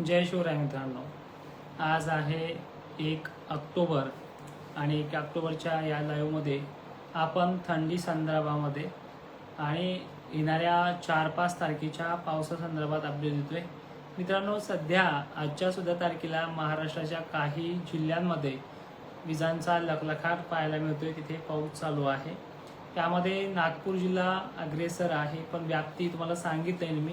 जय शिवराय मित्रांनो. आज आहे एक ऑक्टोबर आणि एक ऑक्टोबरच्या या लाईव्हमध्ये आपण थंडी संदर्भामध्ये आणि येणाऱ्या चार पाच तारखेच्या पावसासंदर्भात अपडेट देतोय. मित्रांनो सध्या आजच्या सुद्धा तारखेला महाराष्ट्राच्या काही जिल्ह्यांमध्ये विजांचा लखलखाट पाहायला मिळतोय. तिथे पाऊस चालू आहे. त्यामध्ये नागपूर जिल्हा अग्रेसर आहे. पण व्याप्ती तुम्हाला सांगितलं मी.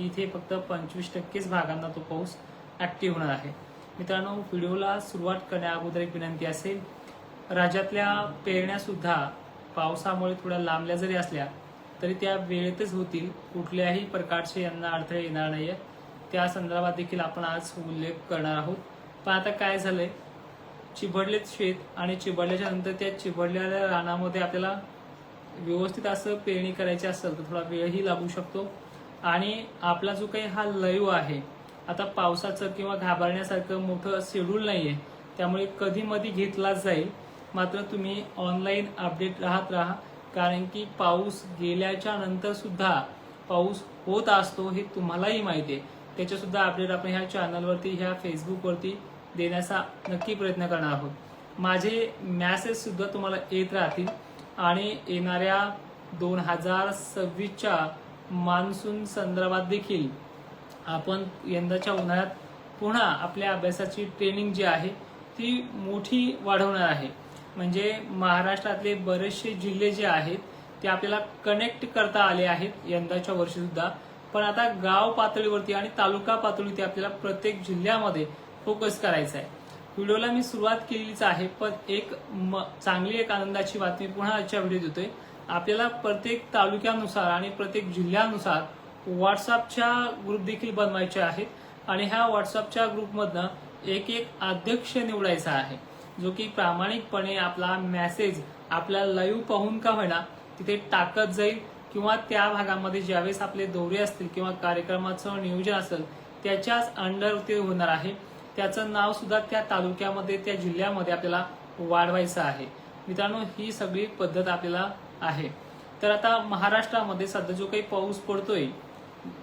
की इथे फक्त पंचवीस टक्केच भागांना तो पाऊस ऍक्टिव्ह होणार आहे. मित्रांनो व्हिडिओला सुरुवात करण्या अगोदर एक विनंती असेल राज्यातल्या पेरण्या सुद्धा पावसामुळे थोड्या लांबल्या जरी असल्या तरी त्या वेळेतच होतील. कुठल्याही प्रकारचे यांना अडथळे येणार नाहीये. त्या संदर्भात देखील आपण आज उल्लेख करणार आहोत. पण आता काय झालंय? चिबडलेत शेत आणि चिबडल्याच्या नंतर त्या चिबडलेल्या रानामध्ये आपल्याला व्यवस्थित असं पेरणी करायची असेल तर थोडा वेळही लागू शकतो. आणि आपला जो काही हा लयू आहे आता पावसाचं किंवा घाबरण्यासारखं मोठं शेड्यूल नाहीये त्यामुळे कधी मधी घेतलाच जाईल. मात्र तुम्ही ऑनलाईन अपडेट राहत राहा कारण की पाऊस गेल्याच्यानंतर सुद्धा पाऊस होत असतो हे तुम्हालाही माहिती आहे. त्याच्यासुद्धा अपडेट आपण ह्या चॅनलवरती ह्या फेसबुकवरती देण्याचा नक्की प्रयत्न करणार आहोत. माझे मॅसेजसुद्धा तुम्हाला येत राहतील. आणि येणाऱ्या दोन हजार सव्वीसच्या मान्सून संदर्भात देखील आपण यंदाच्या उन्हाळ्यात पुन्हा आपल्या अभ्यासाची ट्रेनिंग जी आहे ती मोठी वाढवणार आहे. म्हणजे महाराष्ट्रातले बरेचसे जिल्हे जे आहेत ते आपल्याला कनेक्ट करता आले आहेत यंदाच्या वर्षी सुद्धा पण आता गाव पातळीवरती आणि तालुका पातळीवरती आपल्याला प्रत्येक जिल्ह्यामध्ये फोकस करायचा आहे. व्हिडिओला मी सुरुवात केलीच आहे पण एक म- चांगली एक आनंदाची बातमी पुन्हा आजच्या व्हिडिओ देतोय आपल्याला प्रत्येक तालुक्यानुसार आणि प्रत्येक जिल्ह्यानुसार व्हॉट्सअपच्या ग्रुप देखील बनवायचे आहेत. आणि ह्या व्हॉट्सअपच्या ग्रुपमधनं एक एक अध्यक्ष निवडायचा आहे. जो की प्रामाणिकपणे आपला मेसेज आपल्या लाईव्ह पाहून का होईना तिथे टाकत जाईल किंवा त्या भागामध्ये ज्यावेळेस आपले दौरे असतील किंवा कार्यक्रमाचं नियोजन असेल त्याच्याच अंडर ते होणार आहे. त्याचं नाव सुद्धा त्या तालुक्यामध्ये त्या जिल्ह्यामध्ये आपल्याला वाढवायचं आहे. मित्रांनो ही सगळी पद्धत आपल्याला आहे. तर आता महाराष्ट्रामध्ये सध्या जो काही पाऊस पडतोय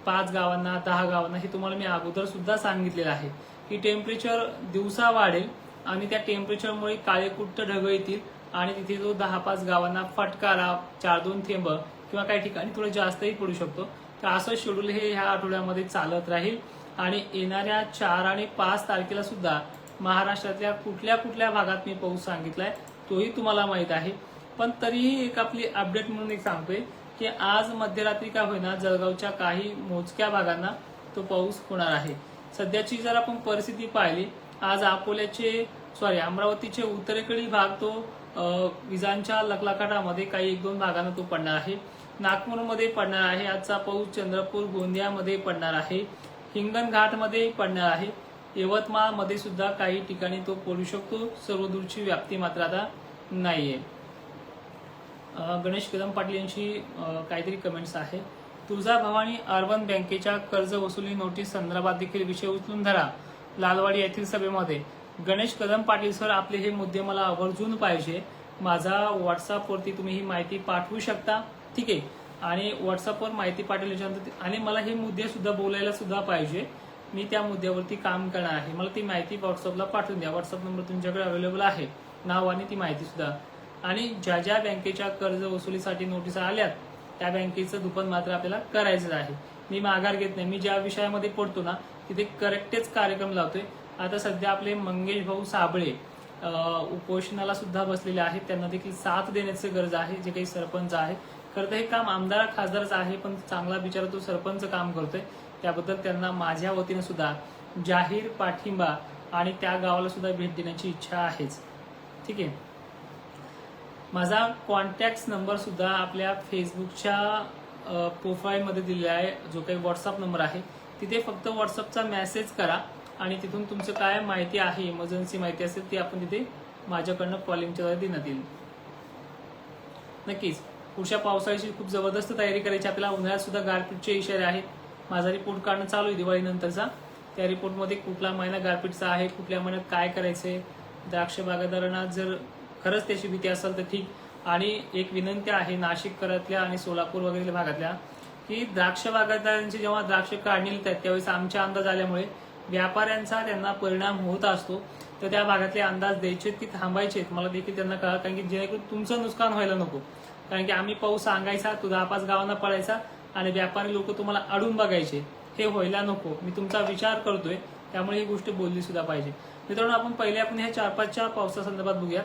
पाच गावांना दहा गावांना हे तुम्हाला मी अगोदर सुद्धा सांगितलेलं आहे की टेम्परेचर दिवसा वाढेल आणि त्या टेम्परेचरमुळे काळेकुट्ट ढग येतील आणि तिथे जो दहा पाच गावांना फटकारा चार दोन थेंब किंवा काही ठिकाणी थोडं जास्तही पडू शकतो. तर असं शेड्यूल हे ह्या आठवड्यामध्ये चालत राहील आणि येणाऱ्या चार आणि पाच तारखेला सुद्धा महाराष्ट्रातल्या कुठल्या कुठल्या भागात मी पाऊस सांगितलाय तोही तुम्हाला माहीत आहे. पण तरीही एक आपली अपडेट म्हणून एक सांगतोय की आज मध्यरात्री का होईना जळगावच्या काही मोजक्या भागांना तो पाऊस होणार आहे. सध्याची जर आपण परिस्थिती पाहिली आज अकोल्याचे सॉरी अमरावतीचे उत्तरेकडील भाग तो विजांच्या लखलखाटामध्ये काही एक दोन भागांना तो पडणार आहे. नागपूरमध्ये पडणार आहे. आजचा पाऊस चंद्रपूर गोंदियामध्ये पडणार आहे. हिंगणघाटमध्ये पडणार आहे. यवतमाळमध्ये सुद्धा काही ठिकाणी तो पडू शकतो. सर्वदूरची व्याप्ती मात्र आता नाहीये. गणेश कदम पाटील यांची काहीतरी कमेंट्स आहे. तुळजा भवानी अर्बन बँकेच्या कर्ज वसुली नोटीस संदर्भात देखील विषय उचलून धरा लालवाडी येथील सभेमध्ये. गणेश कदम पाटील सर आपले हे मुद्दे मला आवर्जून पाहिजे. माझा व्हॉट्सअपवरती तुम्ही ही माहिती पाठवू शकता. ठीक आहे? आणि व्हॉट्सअपवर माहिती पाठवल्याच्यानंतर आणि मला हे मुद्दे सुद्धा बोलायला सुद्धा पाहिजे. मी त्या मुद्द्यावरती काम करणार आहे. मला ती माहिती व्हॉट्सअपला पाठवून द्या. व्हॉट्सअप नंबर तुमच्याकडे अवेलेबल आहे. नाव आणि ती माहिती सुद्धा आणि ज्या ज्या बँकेच्या कर्ज वसुलीसाठी नोटीस आल्यात त्या बँकेचं दुपन मात्र आपल्याला करायचं आहे. मी माघार घेत नाही. मी ज्या विषयामध्ये पडतो ना तिथे करेक्टच कार्यक्रम लावतोय. आता सध्या आपले मंगेश भाऊ साबळे उपोषणाला सुद्धा बसलेले आहेत. त्यांना देखील साथ देण्याची गरज आहे जे काही सरपंच आहे. खरं तर हे काम आमदार खासदारच आहे पण चांगला बिचारा तो सरपंच काम करतोय. त्याबद्दल त्यांना माझ्या वतीने सुद्धा जाहीर पाठिंबा आणि त्या गावाला सुद्धा भेट देण्याची इच्छा आहेच. ठीक आहे? माझा कॉन्टॅक्ट नंबर सुद्धा आपल्या फेसबुकच्या प्रोफाईलमध्ये दिलेला आहे. जो काही व्हॉट्सअप नंबर आहे तिथे फक्त व्हॉट्सअपचा मेसेज करा आणि तिथून तुमचं काय माहिती आहे इमर्जन्सी माहिती असेल ती आपण तिथे माझ्याकडनं कॉलिंगच्या देण्यात येईल. नक्कीच. पुढच्या पावसाळ्याची खूप जबरदस्त तयारी करायची आपल्याला. उन्हाळ्यात सुद्धा गारपीटचे इशारे आहेत. माझा रिपोर्ट काढणं चालू आहे दिवाळीनंतरचा. त्या रिपोर्टमध्ये कुठला महिना गारपीटचा आहे कुठल्या महिन्यात काय करायचंय. द्राक्ष बागायतदारांना जर खरंच त्याची भीती असेल तर ठीक. आणि एक विनंती आहे नाशिककरातल्या आणि सोलापूर वगैरे भागातल्या की द्राक्ष बागायतदारांची जेव्हा द्राक्ष काढणी येतात त्यावेळेस आमच्या अंदाज आल्यामुळे व्यापाऱ्यांचा त्यांना परिणाम होत असतो. तर त्या भागातले अंदाज द्यायचे की थांबायचे मला देखील त्यांना कळा कारण की जेणेकरून तुमचं नुकसान व्हायला नको. कारण की आम्ही पाऊस सांगायचा तो दहा पाच गावांना पळायचा आणि व्यापारी लोक तुम्हाला अडून बघायचे. हे व्हायला नको. मी तुमचा विचार करतोय. त्यामुळे ही गोष्ट बोलली सुद्धा पाहिजे. मित्रांनो आपण पहिले आपण ह्या चार पाचच्या पावसासंदर्भात बघूया.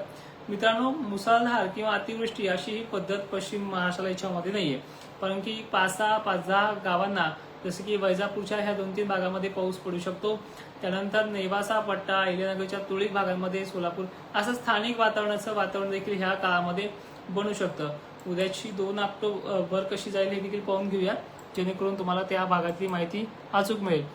मित्रांनो मुसळधार किंवा अतिवृष्टी अशी ही पद्धत पश्चिम महाराष्ट्राला याच्यामध्ये नाहीये. कारण की पाच सहा पाच दहा गावांना जसं की वैजापूरच्या ह्या दोन तीन भागामध्ये पाऊस पडू शकतो. त्यानंतर नेवासा पट्टा अहिल्यानगरच्या तुळीक भागांमध्ये सोलापूर असं स्थानिक वातावरणाचं वातावरण देखील ह्या काळामध्ये बनू शकतं. उद्याची दोन ऑक्टोबर कशी जाईल हे देखील पाहून घेऊया. जेणेकरून तुम्हाला त्या भागातली माहिती अचूक मिळेल.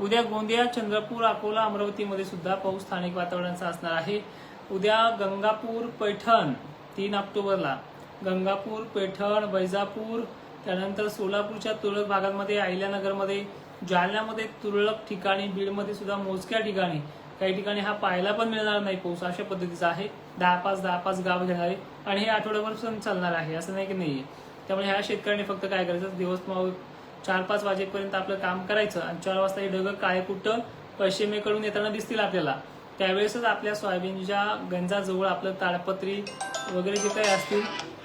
उद्या गोंदिया चंद्रपूर अकोला अमरावतीमध्ये सुद्धा पाऊस स्थानिक वातावरणाचा असणार आहे. उद्या गंगापूर पैठण तीन ऑक्टोबरला. गंगापूर पैठण वैजापूर त्यानंतर सोलापूरच्या तुरळक भागांमध्ये अहिल्यानगरमध्ये जालन्यामध्ये तुरळक ठिकाणी बीडमध्ये सुद्धा मोजक्या ठिकाणी काही ठिकाणी हा पाहायला पण मिळणार नाही पाऊस अशा पद्धतीचा आहे. दहा पाच दहा पाच गाव घेणारे आणि हे आठवड्याभर सण चालणार आहे असं नाही की नाही त्यामुळे ह्या शेतकऱ्यांनी फक्त काय करायचं? दिवस मग चार पाच वाजेपर्यंत आपलं काम करायचं आणि चार वाजता हे ढग काय कुठं? पश्चिमेकडून येताना दिसतील आपल्याला. त्यावेळेसच आपल्या सोयाबीनच्या गंजाजवळ आपलं ताडपत्री वगैरे जे काही असतील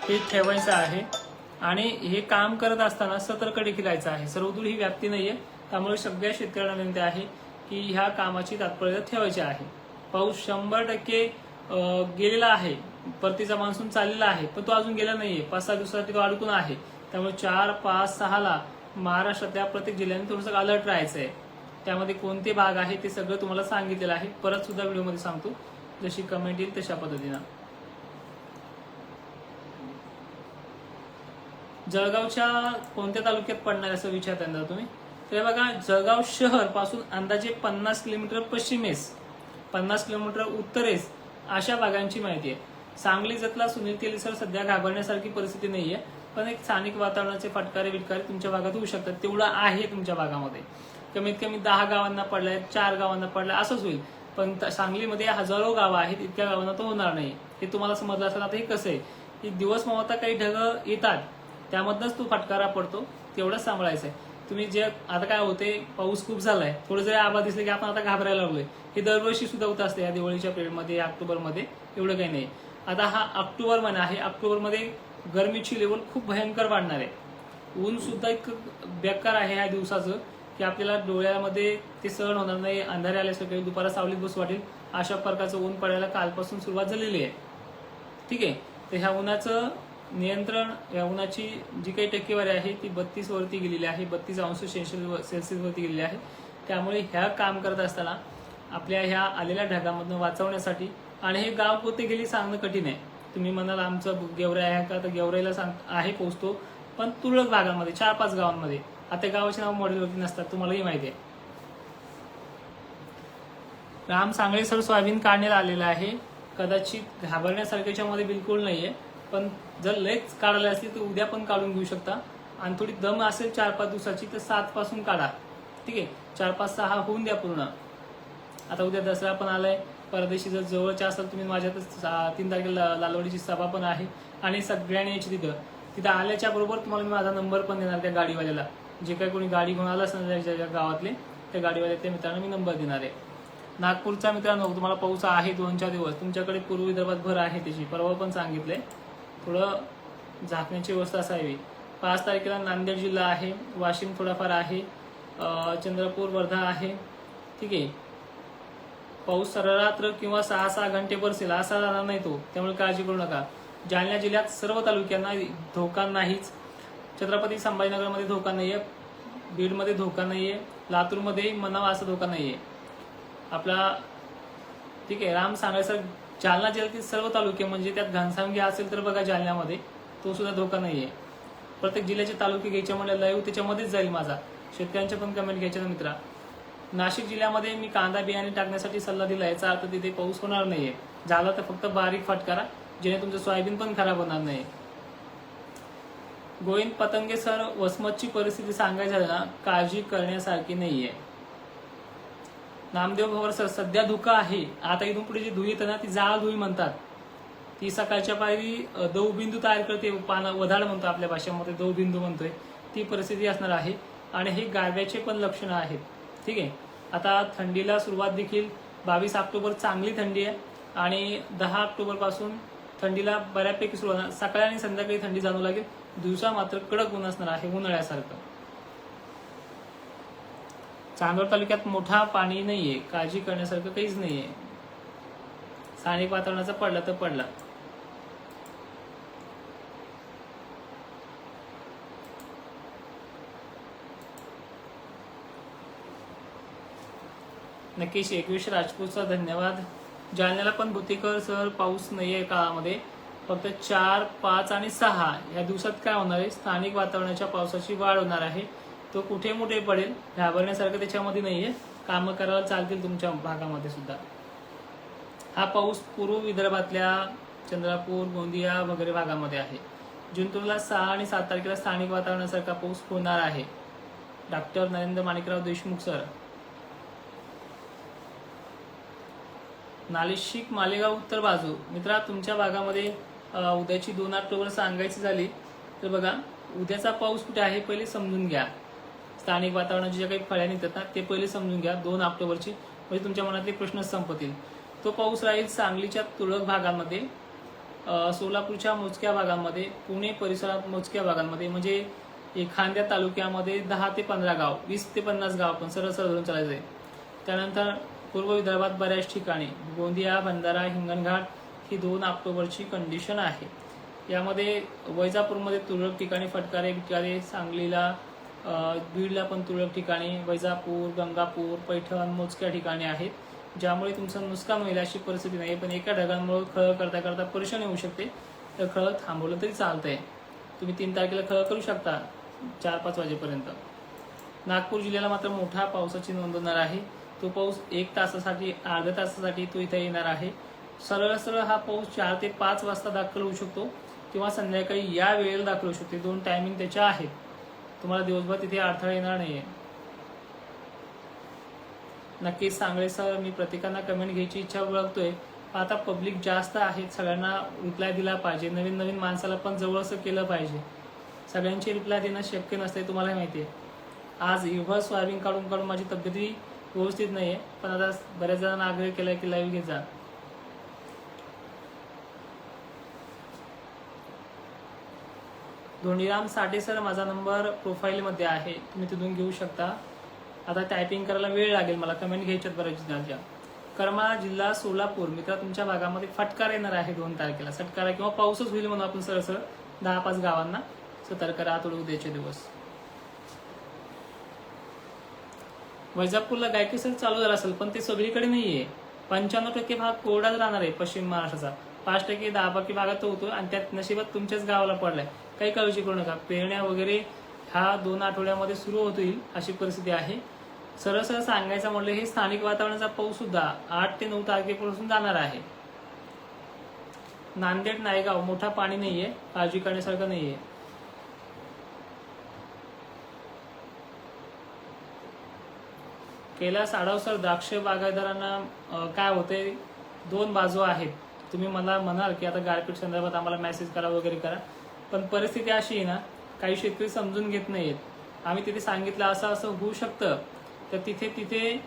हे ठेवायचं आहे. आणि हे काम करत असताना सतर्क देखील राहायचं आहे. सर्वदूर ही व्याप्ती नाही आहे त्यामुळे सगळ्या शेतकऱ्यांना विनंती आहे की ह्या कामाची तात्पर्य ठेवायची आहे. पाऊस शंभर टक्के गेलेला आहे. परतीचा मान्सून चाललेला आहे पण तो अजून गेला नाहीये. पाच सहा दिवसासाठी तो अडकून आहे. त्यामुळे चार पाच सहाला महाराष्ट्रातल्या प्रत्येक जिल्ह्याने थोडंसं अलर्ट राहायचं आहे त्यामध्ये कोणते भाग आहे ते सगळं तुम्हाला सांगितलेलं आहे. परत सुद्धा व्हिडिओमध्ये सांगतो. जशी कमेंट येईल तशा पद्धतीनं. जळगावच्या कोणत्या तालुक्यात पडणार असं विचार त्यांना तुम्ही? तर बघा जळगाव शहरपासून अंदाजे पन्नास किलोमीटर पश्चिमेस पन्नास किलोमीटर उत्तरेस अशा भागांची माहिती आहे. सांगली जतला सुनील तेलीसर सध्या घाबरण्यासारखी परिस्थिती नाहीये. पण एक स्थानिक वातावरणाचे फटकारे विटकारे तुमच्या भागात होऊ शकतात. तेवढं आहे तुमच्या भागामध्ये. कमीत कमी दहा गावांना पडलाय चार गावांना पडलाय असंच होईल. पण सांगलीमध्ये हजारो गावं आहेत इतक्या गावांना तो होणार नाही. हे तुम्हाला समजलं असेल आता हे कसं आहे? की दिवस मावता काही ढग येतात त्यामधनच तो फटकारा पडतो तेवढंच सांभाळायचं आहे. तुम्ही जे आता काय होते पाऊस खूप झालाय थोडं जरी आभा दिसले की आपण आता घाबरायला लागलोय. हे दरवर्षी सुद्धा होत असते या दिवाळीच्या पिरियडमध्ये ऑक्टोबरमध्ये एवढं काही नाही. आता हा ऑक्टोबर महिना आहे ऑक्टोबरमध्ये गरमीची लेवल खूप भयंकर वाढणार आहे. ऊन सुद्धा इतकं बेकार आहे या दिवसाचं की आपल्याला डोळ्यामध्ये ते सहन होणार नाही अंधारे आल्यासारखे दुपारा सावलीत बसू वाटेल अशा प्रकारचं ऊन पडायला कालपासून सुरुवात झालेली आहे. ठीक आहे? तर ह्या उन्हाचं नियंत्रण या उन्हाची जी काही टक्केवारी आहे ती बत्तीस वरती गेलेली आहे बत्तीस अंश सेल्सिअस सेल्सिअस वरती गेलेली आहे. त्यामुळे ह्या काम करत असताना आपल्या ह्या आलेल्या ढगामधून वाचवण्यासाठी आणि हे गाव कोणते गेली सांगणं कठीण आहे. तुम्ही म्हणाल आमचं गेवराई आहे का? तर गेवराईला सांग आहे पोचतो पण तुरळक भागामध्ये चार पाच गावांमध्ये. आता गावाचे नाव मॉडेलवरती नसतात तुम्हालाही माहिती आहे. राम सांगळे सर सोयाबीन काढण्यात आलेलं आहे. कदाचित घाबरण्यासारख्याच्या मध्ये बिलकुल नाहीये पण जर लयच काढायला असली तर उद्या पण काढून घेऊ शकता. आणि थोडी दम असेल चार पाच दिवसाची तर सात पासून काढा. ठीक आहे? चार पाच सहा होऊन द्या पूर्ण. आता उद्या दसरा पण आलाय. परदेशी जर जवळच्या असाल तुम्ही माझ्यातच तीन तारखेला लालवडीची सभा पण आहे. आणि सगळ्यांनी यायची तिथं. तिथं आल्याच्या बरोबर तुम्हाला मी माझा नंबर पण देणार त्या गाडीवाल्याला. जे काही कोणी गाडी घेऊन आलं असेल ज्या- ज्या गावातले त्या गाडीवाले त्या मित्रांना मी नंबर देणार. आहे नागपूरचा मित्रांनो तुम्हाला पाऊस आहे दोन चार दिवस. तुमच्याकडे पूर्व विदर्भात भर आहे त्याची परवा पण सांगितलंय. थोडं झाकण्याची व्यवस्था असावी. पाच तारखेला नांदेड जिल्हा आहे. वाशिम थोडाफार आहे. चंद्रपूर वर्धा आहे. ठीक आहे. पाऊस सररात्र किंवा सहा सहा घंटे बरसेल असा जाणार नाही तो. त्यामुळे काळजी करू नका. जालना जिल्ह्यात सर्व तालुक्यांना धोका नाहीच. छत्रपती संभाजीनगरमध्ये धोका नाही आहे बीडमध्ये धोका नाही आहे लातूरमध्ये मनावा असा धोका नाही आहे आपला ठीक आहे राम सांगायचं जालना जिल्ह्यातील सर्व तालुके म्हणजे त्यात घनसावंगी असेल तर बघा जालन्यामध्ये तो सुद्धा धोका आहे प्रत्येक जिल्ह्याचे तालुके घ्यायचे म्हणजे लाईव्ह त्याच्यामध्येच जाईल माझा. शेतकऱ्यांच्या पण कमेंट घ्यायच्या मित्रा. नाशिक जिल्ह्यामध्ये मी कांदा बियाणे टाकण्यासाठी सल्ला दिला याचा अर्थ तिथे पाऊस होणार नाहीये. झाला तर फक्त बारीक फटकारा जेणे तुमचं सोयाबीन पण खराब होणार नाही गोविंद पतंगे सर वसमतची परिस्थिती सांगायची झाली ना काळजी करण्यासारखी नाहीये. नामदेव भवर सर सध्या धुका आहे. आता इथून पुढे जी धुई येते ना ती जाळ धुई म्हणतात. ती सकाळच्या पायरी अ, दवबिंदू तयार करते पाना वधाड म्हणतो आपल्या भाषेमध्ये दवबिंदू म्हणतोय. ती परिस्थिती असणार आहे. आणि हे गारव्याचे पण लक्षणं आहेत. ठीक आहे? आता थंडीला सुरुवात देखील बावीस ऑक्टोबर चांगली थंडी आहे. आणि दहा ऑक्टोबरपासून थंडीला बऱ्यापैकी सुरुवात सकाळी आणि संध्याकाळी थंडी जाणवू लागेल. दिवसा मात्र कडक ऊन असणार आहे उन्हाळ्यासारखं. चांदवड तालुक्यात मोठा पाणी नाहीये काळजी करण्यासारखं काहीच नाहीये. स्थानिक वातावरणाचा पडला तर पडला. नक्कीच एकवीस राजपूतचा धन्यवाद. जालन्याला पण भूतिकर सर पाऊस नाहीये काळामध्ये. फक्त चार पाच आणि सहा या दिवसात काय होणार आहे? स्थानिक वातावरणाच्या पावसाची वाढ होणार आहे. तो कुठे मोठे पडेल घाबरण्यासारखं त्याच्यामध्ये नाहीये. कामं करायला चालतील तुमच्या भागामध्ये सुद्धा. हा पाऊस पूर्व विदर्भातल्या चंद्रपूर गोंदिया वगैरे भागामध्ये आहे. जिंतूरला सहा आणि सात तारखेला स्थानिक वातावरणासारखा पाऊस होणार आहे. Doctor Narendra Manikrao Deshmukh sir. नालिशिक Malegaon उत्तर बाजू. मित्रा तुमच्या भागामध्ये उद्याची दोन ऑक्टोबर सांगायची झाली तर बघा उद्याचा पाऊस कुठे आहे पहिले समजून घ्या. स्थानिक वातावरणाची ज्या काही फळ्या निघतात ना ते पहिले समजून घ्या. दोन ऑक्टोबरची म्हणजे तुमच्या मनातले प्रश्न संपतील. तो पाऊस राहील सांगलीच्या तुरळक भागांमध्ये सोलापूरच्या मोजक्या भागांमध्ये पुणे परिसरात मोजक्या भागांमध्ये म्हणजे एखाद्या तालुक्यामध्ये दहा ते पंधरा गाव वीस ते पन्नास गाव आपण सरळ सरळ धरून चालायचं आहे त्यानंतर पूर्व विदर्भात बऱ्याच ठिकाणी गोंदिया भंडारा हिंगणघाट ही दोन ऑक्टोबरची कंडिशन आहे. यामध्ये वैजापूरमध्ये तुरळक ठिकाणी फटकारे बिटकारे सांगलीला बीडला पण तुरळक ठिकाणी वैजापूर गंगापूर पैठण मोजक्या ठिकाणी आहेत. ज्यामुळे तुमचं नुकसान होईल अशी परिस्थिती नाही पण एका ढगांमुळे खळ करता करता परेशानी होऊ शकते. तर खळ थांबवलं तरी चालतंय. तुम्ही तीन तारखेला खळ करू शकता चार पाच वाजेपर्यंत. नागपूर जिल्ह्याला मात्र मोठा पावसाची नोंद होणार आहे. तो पाऊस एक तासासाठी अर्ध्या तासासाठी तो इथे येणार आहे. सरळ सरळ हा पाऊस चार ते पाच वाजता दाखल होऊ शकतो किंवा संध्याकाळी या वेळेला दाखल होऊ शकते. दोन टायमिंग त्याच्या आहेत. तुम्हाला दिवसभर तिथे अडथळा येणार नाहीये. नक्कीच सांगळे सर मी प्रत्येकांना कमेंट घ्यायची इच्छा बघतोय आता पब्लिक जास्त आहे सगळ्यांना रिप्लाय दिला पाहिजे. नवीन नवीन माणसाला पण जवळ असं केलं पाहिजे. सगळ्यांची रिप्लाय देणं शक्य नसते तुम्हाला माहिती आहे. आज इव्हर सोयाबीन काढून काढून माझी तब्येती व्यवस्थित नाही आहे पण आता बऱ्याच जणांना आग्रह केला की लाईव्ह घेत जा. धोंडीराम साठे सर माझा नंबर प्रोफाईलमध्ये आहे. तुम्ही तिथून घेऊ शकता. आता टायपिंग करायला वेळ लागेल मला. कमेंट घ्यायच्यात बऱ्याच जणांच्या. करमाळा जिल्हा सोलापूर. मित्र तुमच्या भागामध्ये फटकार येणार आहे दोन तारखेला. सटकारा किंवा पाऊसच होईल म्हणून आपण सरसर दहा पाच गावांना सतर्क राहा थोडे उद्याचे दिवस. वैजापूरला गायकी सर चालू झाला असेल पण ते सगळीकडे नाहीये. पंच्याण्णव टक्के भाग कोरडाच राहणार आहे पश्चिम महाराष्ट्राचा. पाच टक्के दहा बाकी भागात तो होतो आणि त्यात नशिबात तुमच्याच गावाला पडलाय. काही काळजी करू नका. पेरण्या वगैरे ह्या दोन आठवड्यामध्ये सुरू होतील अशी परिस्थिती आहे. सरळ सरळ सांगायचं म्हटलं हे स्थानिक वातावरणाचा पाऊस सुद्धा आठ ते नऊ तारखेपासून जाणार आहे. नांदेड नायगाव मोठा पाणी नाहीये काळजी करण्यासारखं नाहीये. कैलास आडावसर द्राक्ष बागायतदारांना काय होते दोन बाजू आहेत. तुम्ही मला म्हणाल की आता गारपीट संदर्भात आम्हाला मेसेज करा वगैरे करा. पण परिस्थिती अशी आहे ना काही शेतकरी समजून घेत नाहीत आम्ही तिथे सांगितलं असं असं होऊ शकतं. तर तिथे तिथे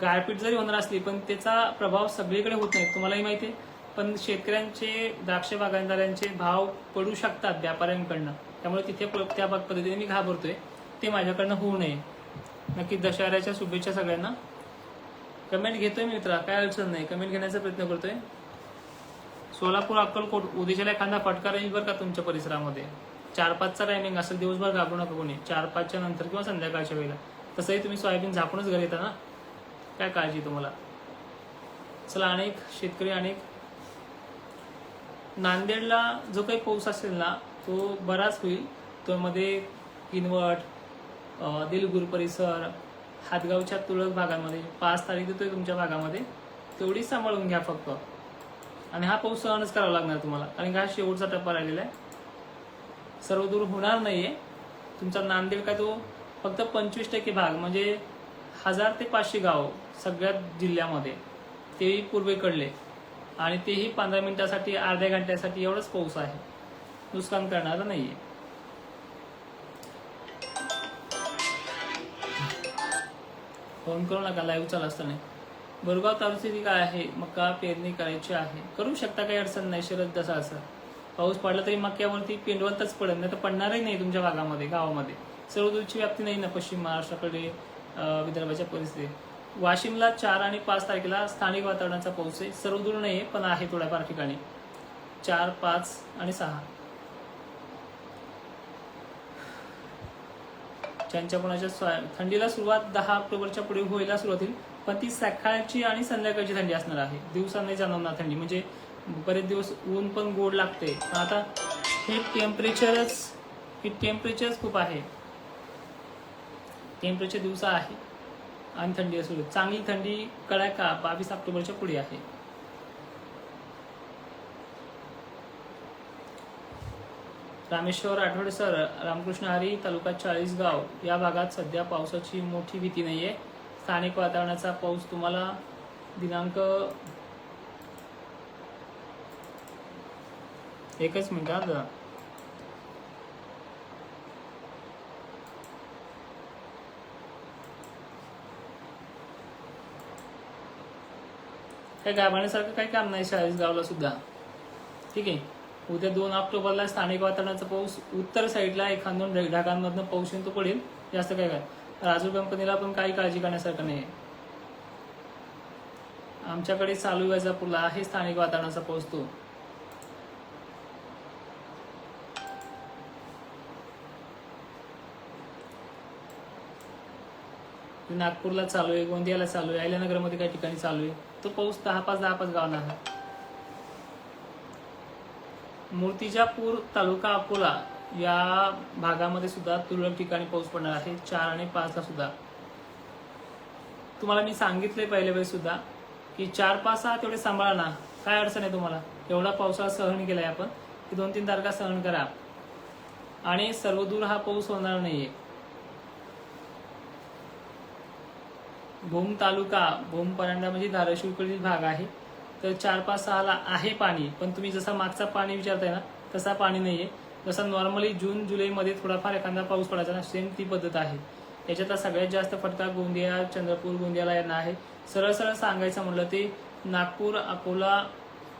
गारपीट जरी होणार असली पण त्याचा प्रभाव सगळीकडे होत नाही. तुम्हालाही माहिती आहे. पण शेतकऱ्यांचे द्राक्ष बागायतदारांचे भाव पडू शकतात व्यापाऱ्यांकडनं. त्यामुळे तिथे त्या त्या पद्धतीने मी घाबरतोय. ते माझ्याकडनं होऊ नये. नक्की दशहऱ्याच्या शुभेच्छा सगळ्यांना. कमेंट घेतोय मी मित्रा. काय अडचण नाही. कमेंट घेण्याचा प्रयत्न करतोय. सोलापूर अक्कलकोट उद्याच्याला एखादा फटका येईल बरं का तुमच्या परिसरामध्ये? चार पाचचा टायमिंग असेल दिवसभर घाबरू नका कोणी. चार पाचच्या नंतर किंवा संध्याकाळच्या वेळेला. तसंही तुम्ही सोयाबीन झाकूनच घरी येता ना? काय काळजी तुम्हाला? चला अनेक शेतकरी अनेक. नांदेडला जो काही पाऊस असेल ना तो बराच होईल. तो मध्ये किनवट दिलगुर परिसर हातगावच्या तुरळक भागांमध्ये पाच तारीख देतोय तुमच्या भागामध्ये. तेवढीच सांभाळून घ्या फक्त. आणि हा पाऊस सहनच करावा लागणार तुम्हाला. कारण का हा शेवटचा टप्पा राहिलेला आहे. सर्व दूर होणार नाहीये. तुमचा नांदेड काय तो फक्त पंचवीस टक्के भाग म्हणजे हजार ते पाचशे गाव सगळ्या जिल्ह्यामध्ये तेही पूर्वेकडले. आणि तेही पंधरा मिनिटासाठी अर्ध्या घंट्यासाठी एवढंच पाऊस आहे. नुकसान करणार नाहीये. फोन करू नका लाईव्ह चालू असताना. बोरगाव तालुक्याची काय आहे? मका पेरणी करायची आहे. करू शकता काही अडचण नाही शरद जसा असं. पाऊस पडला तरी मक्यावरती पेंडवंतच पडेल नाही तर पडणारही नाही तुमच्या भागामध्ये गावामध्ये. सर्वदूरची व्याप्ती नाही ना पश्चिम महाराष्ट्राकडे विदर्भाच्या परिस्थिती. वाशिमला चार आणि पाच तारखेला स्थानिक वातावरणाचा पाऊस आहे. सर्वदूर नाही पण आहे थोड्याफार ठिकाणी. चार पाच आणि सहा. ज्यांच्या स्वा- थंडीला सुरुवात दहा ऑक्टोबरच्या पुढे व्हायला सुरुवात होईल पण ती सकाळची आणि संध्याकाळची थंडी असणार आहे. दिवसा नाही जाणवणार थंडी. म्हणजे बरेच दिवस ऊन पण गोड लागते. पण आता हे टेम्परेचरच हे टेम्परेचरच खूप आहे. टेम्परेचर दिवसा आहे आणि थंडी असू चांगली थंडी कडाका बावीस ऑक्टोबरच्या पुढे आहे. रामेश्वर आठवडे सर रामकृष्ण हरी तालुका चाळीसगाव या भागात सध्या पावसाची मोठी भीती नाहीये. स्थानिक वातावरणाचा पाऊस तुम्हाला दिनांक एकच मिनिट हा दादा. काही गाभाण्यासारखं काही काम नाही चाळीसगावला सुद्धा. ठीक आहे. उद्या दोन ऑक्टोबरला स्थानिक वातावरणाचा पाऊस उत्तर साईडला एखाद दोन ढगांमधनं पाऊस येऊन तो पडेल. जास्त काय काय. राजू कंपनीला पण काही काळजी करण्यासारखं नाही आमच्याकडे चालू वैजापूरला आहे स्थानिक वातावरणाचा पोहोचतो. नागपूरला चालू आहे गोंदियाला चालू आहे अहिल्यानगरमध्ये काही ठिकाणी चालू आहे. तो पाऊस दहा पाच दहा पाच गावांना आहे. मूर्तिजापूर तालुका अकोला या भागामध्ये सुद्धा तुरळक ठिकाणी पाऊस पडणार आहे. चार आणि पाचला सुद्धा. तुम्हाला मी सांगितले पहिले वेळेस सुद्धा की चार पाच सहा तेवढे सांभाळा ना. काय अडचण आहे तुम्हाला? एवढा पावसाळा सहन केलाय आपण की दोन तीन तारखा सहन करा. आणि सर्वदूर हा पाऊस होणार नाहीये. भूम तालुका भूम परांडा म्हणजे धाराशिवकडील भाग आहे. तर चार पाच सहाला आहे पाणी. पण तुम्ही जसा मागचा पाणी विचारताय ना तसा पाणी नाहीये. जसा नॉर्मली जून जुलैमध्ये थोडाफार एखादा पाऊस पडायचा ना सेम ती पद्धत आहे. याच्यातला सगळ्यात जास्त फटका गोंदिया चंद्रपूर गोंदियाला यांना आहे. सरळ सरळ सांगायचं म्हटलं ते नागपूर अकोला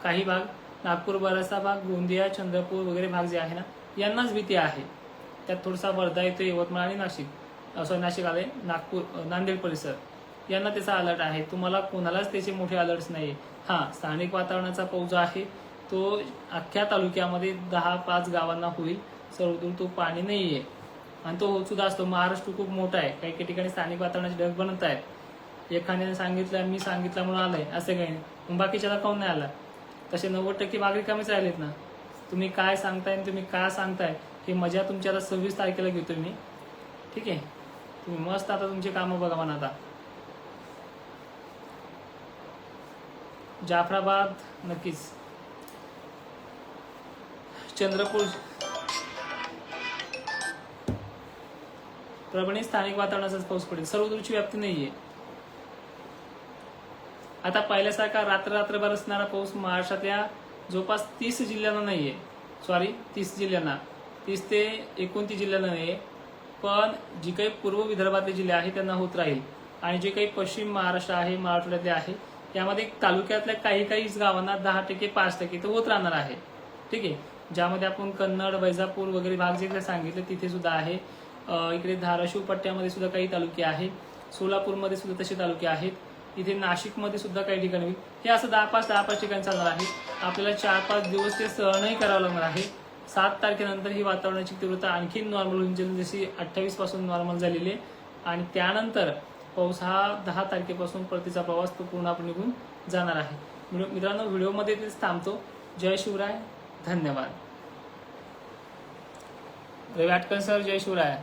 काही भाग नागपूर बराचसा भाग गोंदिया चंद्रपूर वगैरे भाग जे आहे ना यांनाच भीती आहे. त्यात थोडासा वर्धा येतो यवतमाळ आणि नाशिक. सॉरी नाशिक आले नागपूर नांदेड परिसर. यांना त्याचा अलर्ट आहे. तुम्हाला कोणालाच त्याचे मोठे अलर्ट्स नाही हा स्थानिक वातावरणाचा पाऊस जो आहे तो अख्ख्या तालुक्यामध्ये दहा पाच गावांना होईल. सर्वदूर तो पाणी नाहीये. आणि तो होत सुद्धा असतो. महाराष्ट्र खूप मोठा आहे. काही काही ठिकाणी स्थानिक वातावरणाचे ढग बनत आहेत. एखाद्याने सांगितलं मी सांगितलं म्हणून आलंय. असं काही नाही. बाकीच्याला काऊन नाही आला? तसे नव्वद टक्के मागणी कमीच राहिलेत ना? तुम्ही काय सांगताय आणि तुम्ही काय सांगताय हे मजा तुमच्याला सव्वीस तारखेला घेतो मी. ठीक आहे? तुम्ही मस्त आता तुमचे कामं बघा म्हणा आता. जाफराबाद नक्कीच. चंद्रपूर प्रमाणे स्थानिक वातावरणाचाच पाऊस पडेल. सर्वदूरची व्याप्ती नाहीये. आता पहिल्यासारखा रात्र रात्रभर असणारा पाऊस महाराष्ट्रातल्या जवळपास तीस जिल्ह्यांना नाहीये. सॉरी तीस जिल्ह्यांना. तीस ते एकोणतीस जिल्ह्यांना नाहीये. पण जी काही पूर्व विदर्भातले जिल्हे आहेत त्यांना होत राहील. आणि जे काही पश्चिम महाराष्ट्र आहे मराठवाड्यातले आहे यामध्ये तालुक्यातल्या काही काही गावांना दहा टक्के पाच टक्के तर होत राहणार आहे. ठीक आहे? ज्यामध्ये आपण कन्नड वैजापूर वगैरे भाग जे काही सांगितले तिथे सुद्धा आहे. इकडे धाराशिव पट्ट्यामध्ये सुद्धा काही तालुके आहेत. सोलापूरमध्ये सुद्धा तसे तालुके आहेत. इथे नाशिकमध्ये सुद्धा काही ठिकाणी. होईल हे असं दहा पाच दहा पाच ठिकाणी चालणार आहे. आपल्याला चार पाच दिवस ते सहनही करावं लागणार आहे. सात तारखेनंतर ही वातावरणाची तीव्रता आणखी नॉर्मल होऊन जाईल. जशी अठ्ठावीसपासून नॉर्मल झालेली आहे. आणि त्यानंतर पाऊस हा दहा तारखेपासून परतीचा प्रवास तो पूर्ण आपण निघून जाणार आहे. मित्रांनो व्हिडिओमध्ये तेच थांबतो. जय शिवराय. धन्यवाद। रवी आटकर सर जय शिवराय।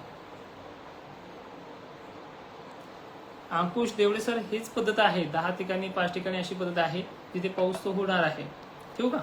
अंकुश देवडे सर हीच पद्धत आहे. दहा ठिकाणी पाच ठिकाणी अशी पद्धत आहे जिथे पाऊस तो होणार आहे. ठेवू का?